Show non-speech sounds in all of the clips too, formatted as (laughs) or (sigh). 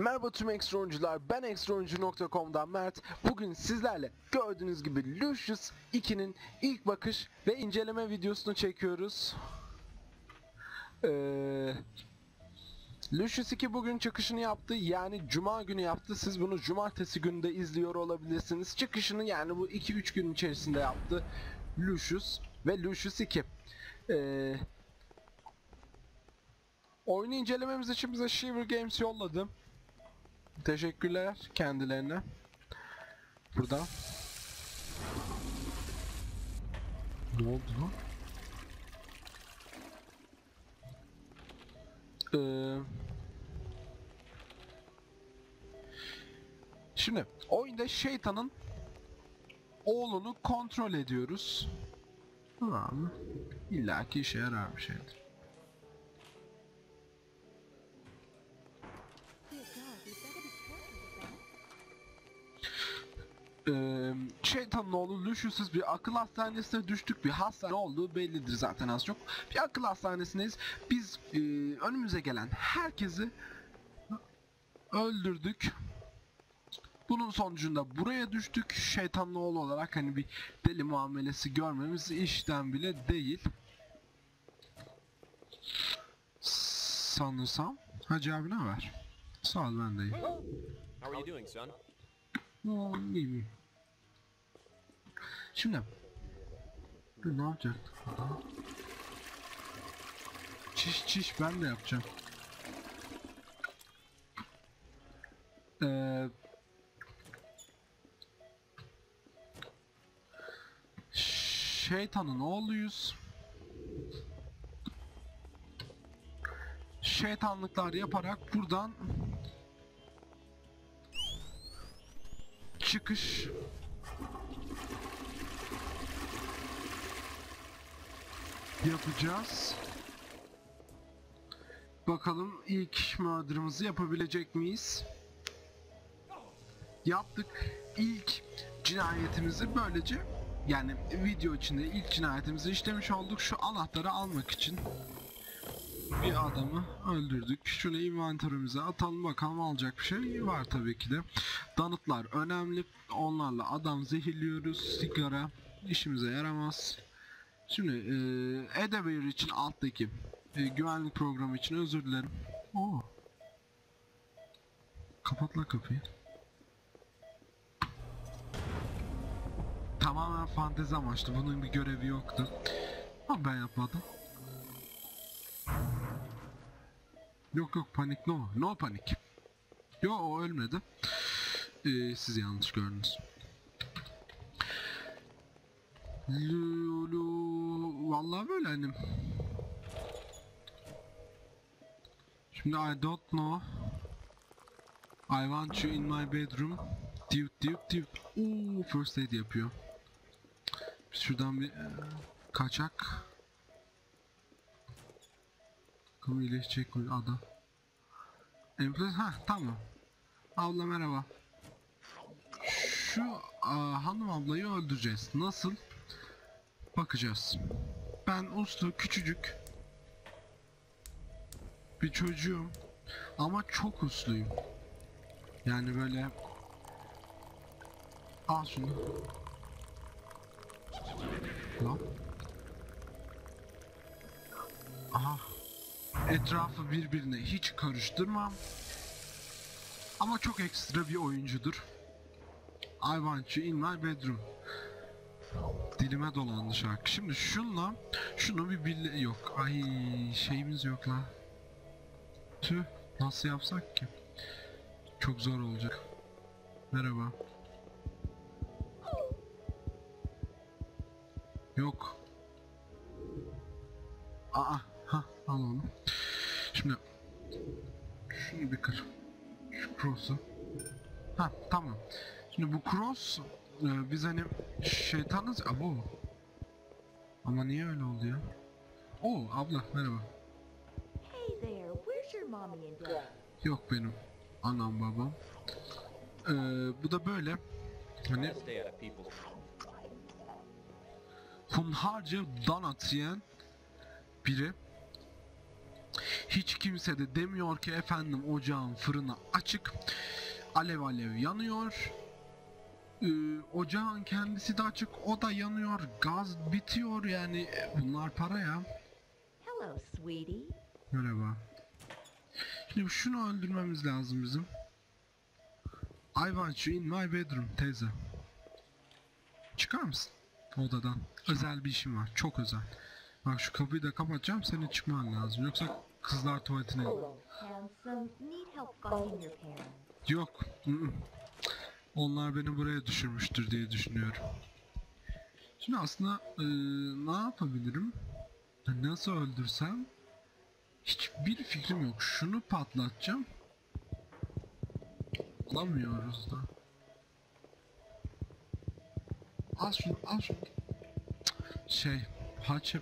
Merhaba tüm ekstra oyuncular, ben ekstraoyuncu.com'dan Mert. Bugün sizlerle gördüğünüz gibi Lucius 2'nin ilk bakış ve inceleme videosunu çekiyoruz. Ee, Lucius 2 bugün çıkışını yaptı, yani Cuma günü yaptı. Siz bunu Cumartesi günü de izliyor olabilirsiniz. Çıkışını yani bu 2-3 gün içerisinde yaptı Lucius ve Lucius 2. Ee, Oyunu incelememiz için bize Shiver Games yolladı. Teşekkürler kendilerine. Burada. Ne oldu lan? Ee, şimdi oyunda şeytanın oğlunu kontrol ediyoruz. Tamam. İlla ki işe yarar bir şeydir. Ee, şeytanın oğlu Lucius'uz bir akıl hastanesine düştük. Bir hastane olduğu bellidir zaten az çok. Bir akıl hastanesindeyiz. Biz e, önümüze gelen herkesi öldürdük. Bunun sonucunda buraya düştük. Şeytanın oğlu olarak hani bir deli muamelesi görmemiz işten bile değil. Sanırsam. Hacı abi ne var? Sağ ol ben de iyiyim. How are you doing, son? Oo, iyi iyi. Şimdi Dur ne yapacaktık burada? Çiş çiş ben de yapacağım. Ee, şeytanın oğluyuz. Şeytanlıklar yaparak buradan çıkış yapacağız. Bakalım ilk murder'ımızı yapabilecek miyiz? Yaptık. İlk cinayetimizi böylece yani video içinde ilk cinayetimizi işlemiş olduk. Şu anahtarı almak için bir adamı öldürdük. Şunu inventörümüze atalım bakalım alacak bir şey var tabii ki de. Danıtlar önemli. Onlarla adam zehirliyoruz. Sigara işimize yaramaz. Şimdi e, Edebeer için alttaki e, güvenlik programı için özür dilerim. Oo. Kapat la kapıyı. Tamamen fantezi amaçlı. Bunun bir görevi yoktu. Ama ben yapmadım. Yok yok panik no. No panik. Yo o ölmedi. Ee, siz yanlış gördünüz. Lulu vallahi böyle hani. Şimdi I don't know. I want you in my bedroom. Dude dude dude. Oo first aid yapıyor. Biz şuradan bir e, kaçak. Bakalım iyileşecek mi adam? Enflas ha tamam. Abla merhaba. Şu aa, hanım ablayı öldüreceğiz. Nasıl? Bakacağız. Ben uslu küçücük bir çocuğum ama çok usluyum. Yani böyle al şunu. Lan. Aha. Etrafı birbirine hiç karıştırmam. Ama çok ekstra bir oyuncudur. I want you in my bedroom. Dilime dolandı şarkı. Şimdi şunla şunu bir bille yok. Ay şeyimiz yok lan. Tüh nasıl yapsak ki? Çok zor olacak. Merhaba. Yok. Aa, ha al onu. Şimdi şunu bir kır. Şu cross'u. Ha tamam. Şimdi bu cross e, biz hani şeytanız abo. Ama niye öyle oldu ya? Oo abla merhaba. Hey there, where's your mommy and dad? Yok benim anam babam. Ee, bu da böyle. Hani hunharca donut yiyen biri. Hiç kimse de demiyor ki efendim ocağın fırını açık. Alev alev yanıyor. Ee, ocağın kendisi de açık. O da yanıyor. Gaz bitiyor yani. E, Bunlar para ya. Hello, sweetie. Merhaba. Şimdi şunu öldürmemiz lazım bizim. I want you in my bedroom teyze. Çıkar mısın odadan? Özel bir işim var. Çok özel. Bak şu kapıyı da kapatacağım. Senin çıkman lazım. Yoksa kızlar tuvaletine. Hello, handsome. Need help. Yok. Onlar beni buraya düşürmüştür diye düşünüyorum. Şimdi aslında eee, ne yapabilirim? Nasıl öldürsem? Hiçbir fikrim yok. Şunu patlatacağım. Alamıyoruz da. Al şunu, al şunu. Şey, haç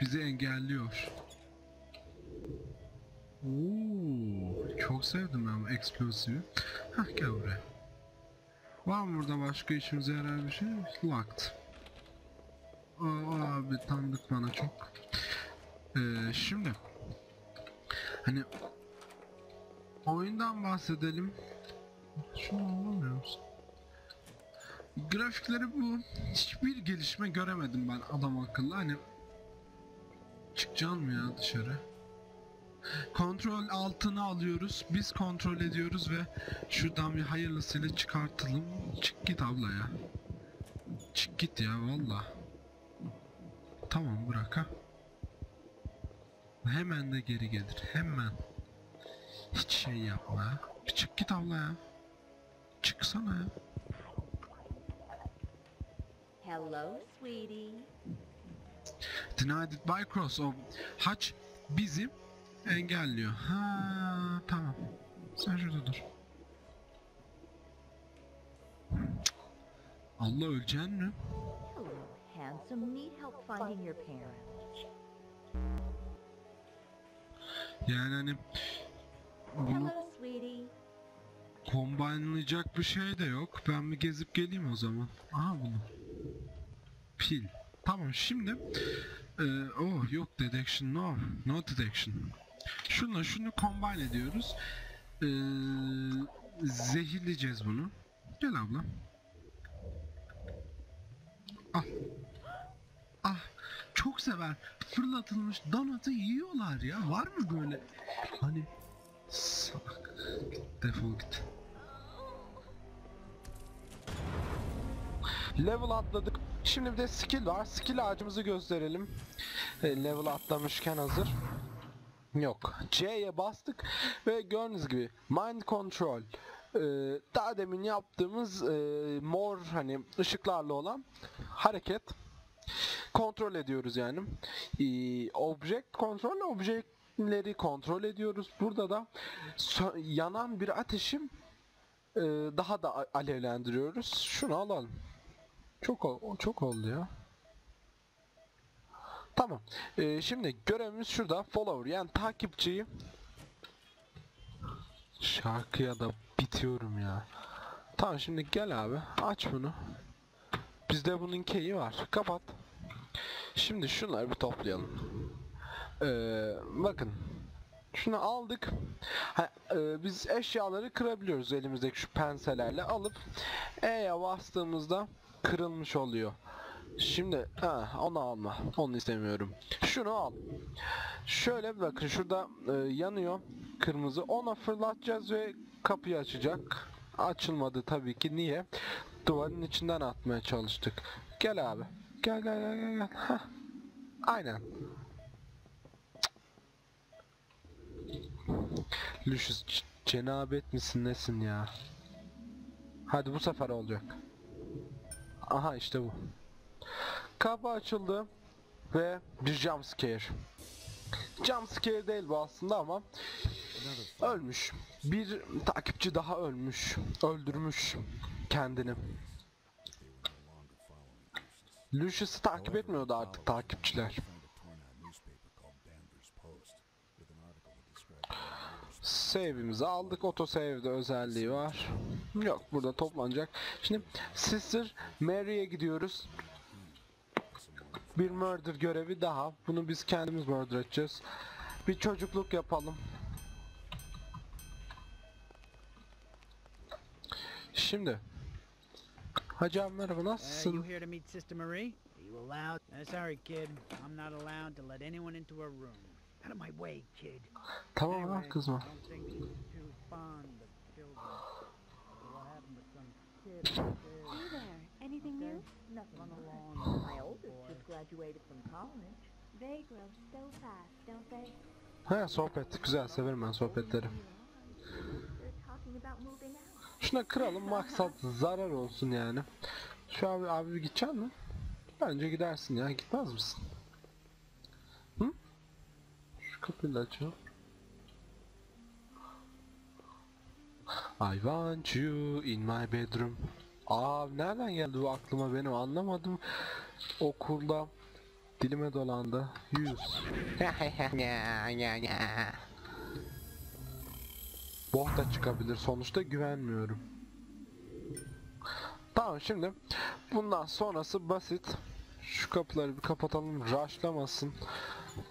bizi engelliyor. Oo, çok sevdim ben bu explosive'i. Hah gel buraya. Var mı burada başka işimize yarar bir şey? Locked. Aa, abi tanıdık bana çok. Ee, şimdi hani oyundan bahsedelim. Şunu anlamıyor musun? Grafikleri bu. Hiçbir gelişme göremedim ben adam akıllı. Hani çıkacaksın mı ya dışarı? Kontrol altına alıyoruz. Biz kontrol ediyoruz ve şuradan bir hayırlısıyla çıkartalım. Çık git abla ya. Çık git ya valla. Tamam bırak ha. Hemen de geri gelir. Hemen. Hiç şey yapma ya. Çık git abla ya. Çıksana ya. Hello, sweetie. Denied by cross. O haç bizi engelliyor. Ha tamam. Sen şurada dur. Allah öleceksin mi? Hello, handsome. Need help finding your parents. Yani hani bunu Hello, sweetie. kombinlayacak bir şey de yok. Ben bir gezip geleyim o zaman. Aha bunu. Pil. Tamam şimdi e, oh yok detection no no detection. Şunu şunu combine ediyoruz. E, zehirleyeceğiz bunu. Gel abla. Ah. Ah. Çok sever. Fırlatılmış donatı yiyorlar ya. Var mı böyle? Hani salak. Defol git. Level atladık. Şimdi bir de skill var. Skill ağacımızı gösterelim. E, level atlamışken hazır. Yok. C'ye bastık ve gördüğünüz gibi mind control. Ee, daha demin yaptığımız e, mor hani ışıklarla olan hareket kontrol ediyoruz yani. Ee, object kontrol objeleri kontrol ediyoruz. Burada da yanan bir ateşi e, daha da alevlendiriyoruz. Şunu alalım. Çok çok oldu ya. Tamam. Ee, şimdi görevimiz şurada. Follower yani takipçiyi Şarkıya da bitiyorum ya. Tamam şimdi gel abi. Aç bunu. Bizde bunun key'i var. Kapat. Şimdi şunları bir toplayalım. Ee, bakın. Şunu aldık. Ha, e, biz eşyaları kırabiliyoruz elimizdeki şu penselerle alıp E'ye bastığımızda kırılmış oluyor. Şimdi ha, onu alma. Onu istemiyorum. Şunu al. Şöyle bakın şurada e, yanıyor kırmızı. Ona fırlatacağız ve kapıyı açacak. Açılmadı tabii ki. Niye? Duvarın içinden atmaya çalıştık. Gel abi. Gel gel gel gel. gel. Aynen. Lucius cenabet misin nesin ya? Hadi bu sefer olacak. Aha işte bu. Kapı açıldı ve bir jump scare. Jump scare değil bu aslında ama ölmüş. Bir takipçi daha ölmüş. Öldürmüş kendini. Lucius'u takip etmiyordu artık takipçiler. Save'imizi aldık. Auto save'de özelliği var. Yok burada toplanacak. Şimdi Sister Mary'e gidiyoruz. Bir murder görevi daha. Bunu biz kendimiz murder edeceğiz. Bir çocukluk yapalım. Şimdi. Hacı abi merhaba Uh, you nasılsın? here to meet Sister Marie? Are you allowed? Uh, sorry, kid. I'm not allowed to let anyone into her room. Out of my way, kid. Tamam Anyway, kızma. Hey there. Anything new? Nothing Oldest just graduated from college. They grow so fast, don't they? Ha sohbet güzel severim ben sohbetleri. Şuna kıralım maksat zarar olsun yani. Şu abi abi bir gidecek mi? Bence gidersin ya gitmez misin? Hı? Şu kapıyı da açalım. I want you in my bedroom. Aa nereden geldi bu aklıma benim anlamadım. Okulda dilime dolandı. Yüz. (laughs) Boh da çıkabilir sonuçta güvenmiyorum. Tamam şimdi bundan sonrası basit. Şu kapıları bir kapatalım rushlamasın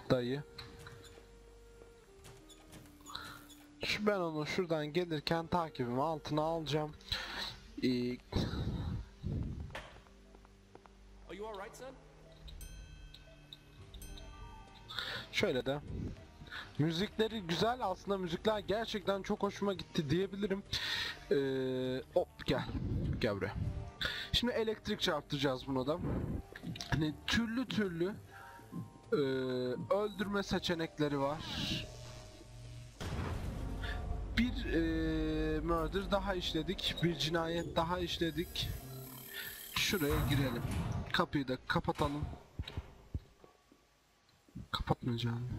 dayı. Şu ben onu şuradan gelirken takibim altına alacağım. Şöyle de müzikleri güzel aslında müzikler gerçekten çok hoşuma gitti diyebilirim. Ee, hop gel gel buraya. Şimdi elektrik çarptıracağız buna da. Hani türlü türlü ee, öldürme seçenekleri var. Bir ee, murder daha işledik, bir cinayet daha işledik. Şuraya girelim. Kapıyı da kapatalım. Kapatmayacağım.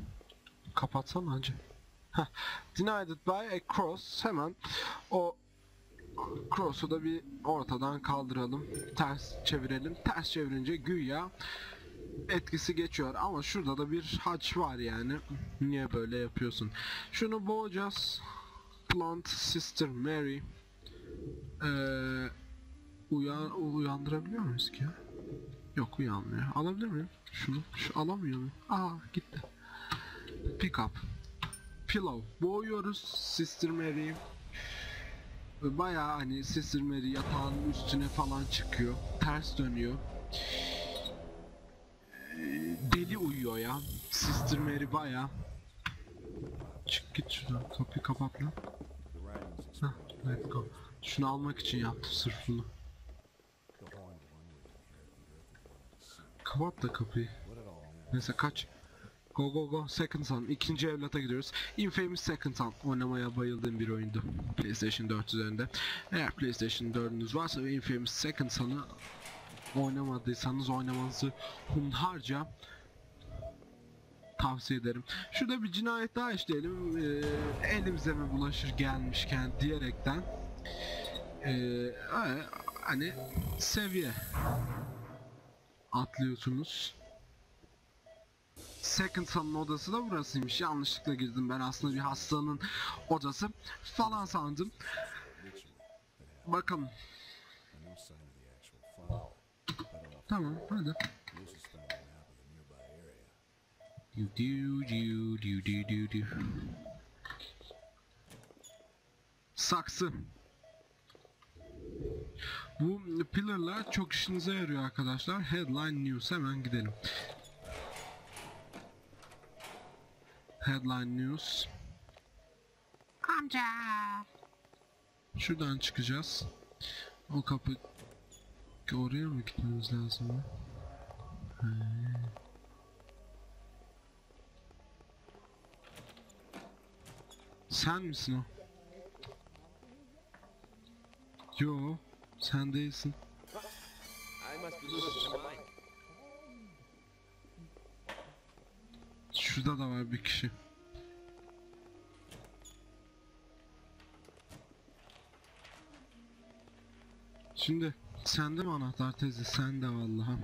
Kapatsana hacı. Heh. Denied by a cross. Hemen o cross'u da bir ortadan kaldıralım. Ters çevirelim. Ters çevirince güya etkisi geçiyor. Ama şurada da bir haç var yani. Niye böyle yapıyorsun? Şunu boğacağız. Plant Sister Mary. Ee, uyan, uyandırabiliyor muyuz ki? Yok uyanmıyor. Alabilir miyim? Şunu. Şu alamıyor muyum? Aa gitti. Pick up. Pillow. Boğuyoruz Sister Mary'i. Ve Bayağı hani Sister Mary yatağın üstüne falan çıkıyor. Ters dönüyor. Deli uyuyor ya. Sister Mary bayağı. Git şuradan. Kapıyı kapat lan. Heh, let's go. Şunu almak için yaptım sırf bunu. Kapat da kapıyı. Neyse kaç. Go go go Second Son. İkinci evlata gidiyoruz. Infamous Second Son. Oynamaya bayıldığım bir oyundu. PlayStation 4 üzerinde. Eğer PlayStation 4'ünüz varsa ve Infamous Second Son'ı oynamadıysanız oynamanızı hunharca tavsiye ederim. Şurada bir cinayet daha işleyelim. Ee, elimize mi bulaşır gelmişken diyerekten. Ee, hani seviye atlıyorsunuz. Second Son'un odası da burasıymış. Yanlışlıkla girdim ben aslında bir hastanın odası falan sandım. Bakalım. Tamam hadi. You do do do do do do. Saksı. Bu pillar'lar çok işinize yarıyor arkadaşlar. Headline News hemen gidelim. Headline News. Amca. Şuradan çıkacağız. O kapı oraya mı gitmemiz lazım? He. Sen misin o? Yo, sen değilsin. Şurada da var bir kişi. Şimdi sende mi anahtar teyze? Sende vallahi.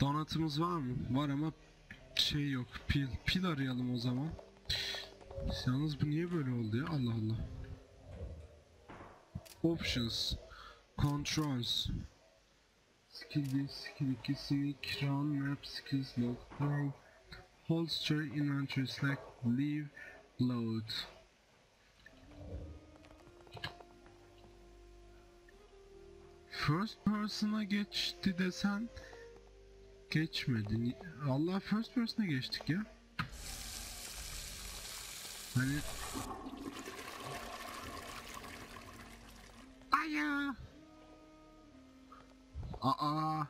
Donatımız var mı? Var ama şey yok. Pil. Pil arayalım o zaman. Yalnız bu niye böyle oldu ya? Allah Allah. Options. Controls. Skill 1, skill 2, sneak, run, map, skills, log, pro, Holster inventory select leave load. First person'a geçti desen geçmedi. Allah first person'a geçtik ya. Hani Aya. Aa.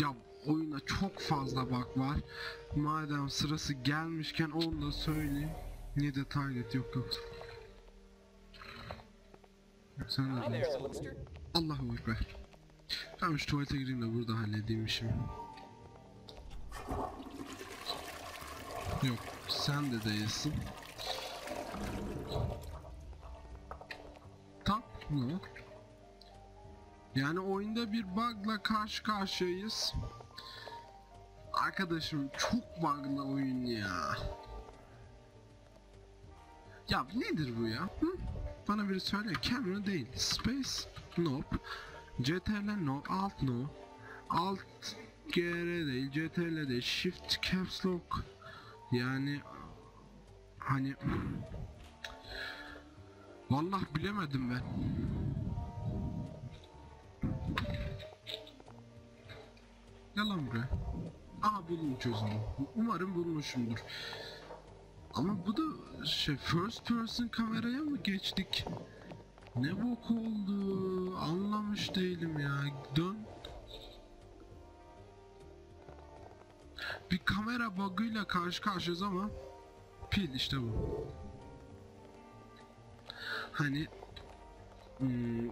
Ya oyuna çok fazla bug var. Madem sırası gelmişken onu da söyleyeyim. Niye de target yok yok. Sen de. Allahu Ekber. Ben şu tuvalete gireyim de burada halledeyim işimi. Yok sen de değilsin. Tam mı? Yani oyunda bir bug'la karşı karşıyayız. Arkadaşım çok bug'lı oyun ya. Ya nedir bu ya? Hı? Bana biri söyle. Camera değil. Space nope. CTRL no. Alt no. Alt GR değil. CTRL değil. Shift caps lock. Yani hani Vallahi bilemedim ben. Yalan buraya. Aha buldum çözümü. Umarım bulmuşumdur. Ama bu da şey first person kameraya mı geçtik? Ne bok oldu? Anlamış değilim ya. Dön. Bir kamera bug'ıyla karşı karşıyayız ama pil işte bu. Hani hmm,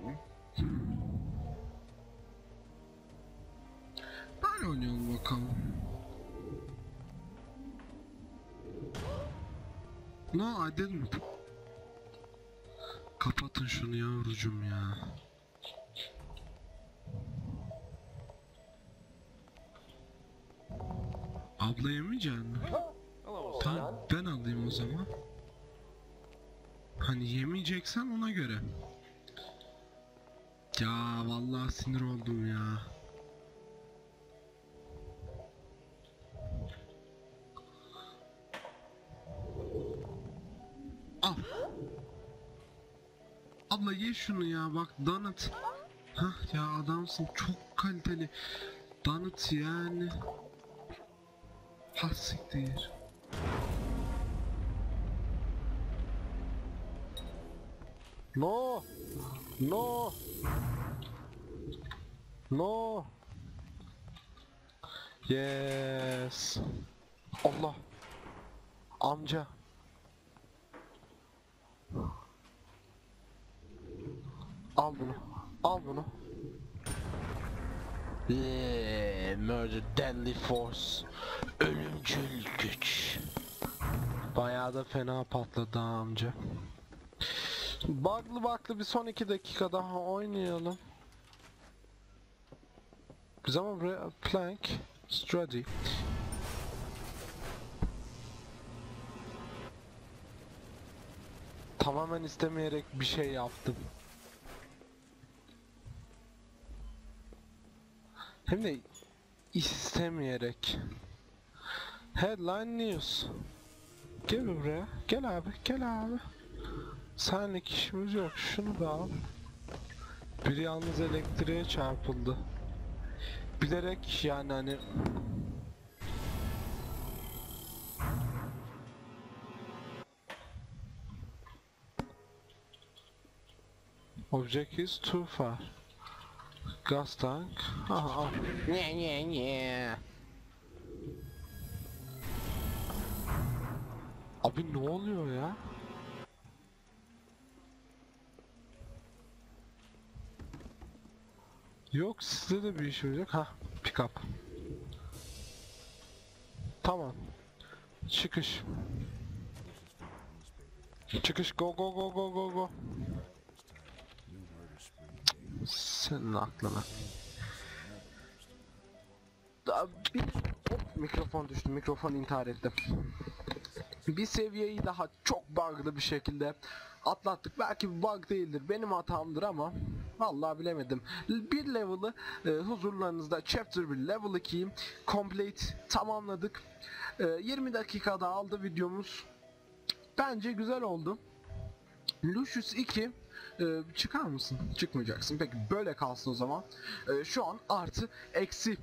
böyle oynayalım bakalım. No, I didn't. Kapatın şunu yavrucum ya. Abla yemeyecek mi? Tamam ben alayım o zaman. Hani yemeyeceksen ona göre. Ya vallahi sinir oldum ya. Al. Abla ye şunu ya bak donut. Hah ya adamsın çok kaliteli. Donut yani. Ha siktir. No! No! No! Yes! Allah! Amca! Al bunu. Al bunu. Murder deadly force. Ölümcül güç. Bayağı da fena patladı amca. Bug'lı baklı bir son iki dakika daha oynayalım. Biz ama plank, strategy. Tamamen istemeyerek bir şey yaptım. Hem de istemeyerek. Headline News. Gel buraya. Gel abi. Gel abi. Senlik işimiz yok. Şunu da al. Biri yalnız elektriğe çarpıldı. Bilerek yani hani Object is too far. Gas tank. Aha al. Nye nye nye. Abi ne oluyor ya? Yok sizde de bir iş olacak. Ha, pick up. Tamam. Çıkış. Çıkış go go go go go go. Senin aklına. Da- Bir, hop, mikrofon düştü. Mikrofon intihar etti. Bir seviyeyi daha çok bug'lı bir şekilde atlattık. Belki bir bug değildir. Benim hatamdır ama Vallahi bilemedim. Bir level'ı e, huzurlarınızda Chapter 1 Level 2'yi complete tamamladık. E, 20 dakikada aldı videomuz. Bence güzel oldu. Lucius 2 e, çıkar mısın? Çıkmayacaksın. Peki böyle kalsın o zaman. E, şu an artı eksi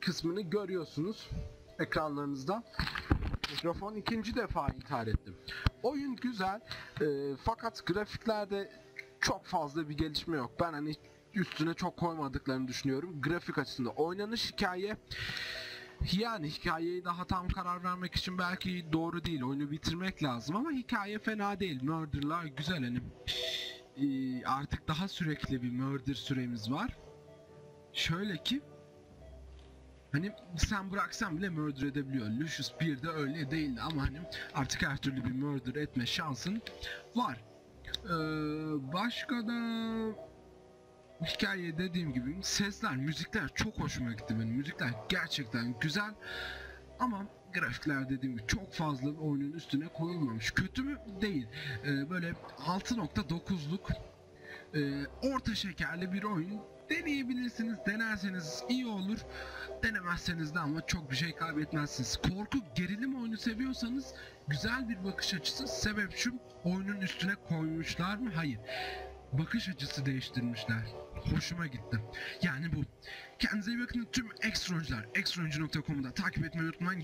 kısmını görüyorsunuz ekranlarınızda. Mikrofon ikinci defa intihar ettim. Oyun güzel e, fakat grafiklerde çok fazla bir gelişme yok. Ben hani üstüne çok koymadıklarını düşünüyorum. Grafik açısından oynanış hikaye yani hikayeyi daha tam karar vermek için belki doğru değil. Oyunu bitirmek lazım ama hikaye fena değil. Murder'lar güzel hani. Ee, artık daha sürekli bir murder süremiz var. Şöyle ki Hani sen bıraksan bile murder edebiliyor. Lucius 1'de öyle değildi ama hani artık her türlü bir murder etme şansın var. Ee, başka da hikaye dediğim gibi sesler, müzikler çok hoşuma gitti benim. Müzikler gerçekten güzel ama grafikler dediğim gibi çok fazla oyunun üstüne koyulmamış. Kötü mü? Değil. Ee, böyle 6.9'luk e, orta şekerli bir oyun deneyebilirsiniz. Denerseniz iyi olur. Denemezseniz de ama çok bir şey kaybetmezsiniz. Korku gerilim oyunu seviyorsanız güzel bir bakış açısı. Sebep şu oyunun üstüne koymuşlar mı? Hayır. Bakış açısı değiştirmişler. Hoşuma gitti. Yani bu. Kendinize iyi bakın tüm oyuncular. Ekstra takip etmeyi unutmayın.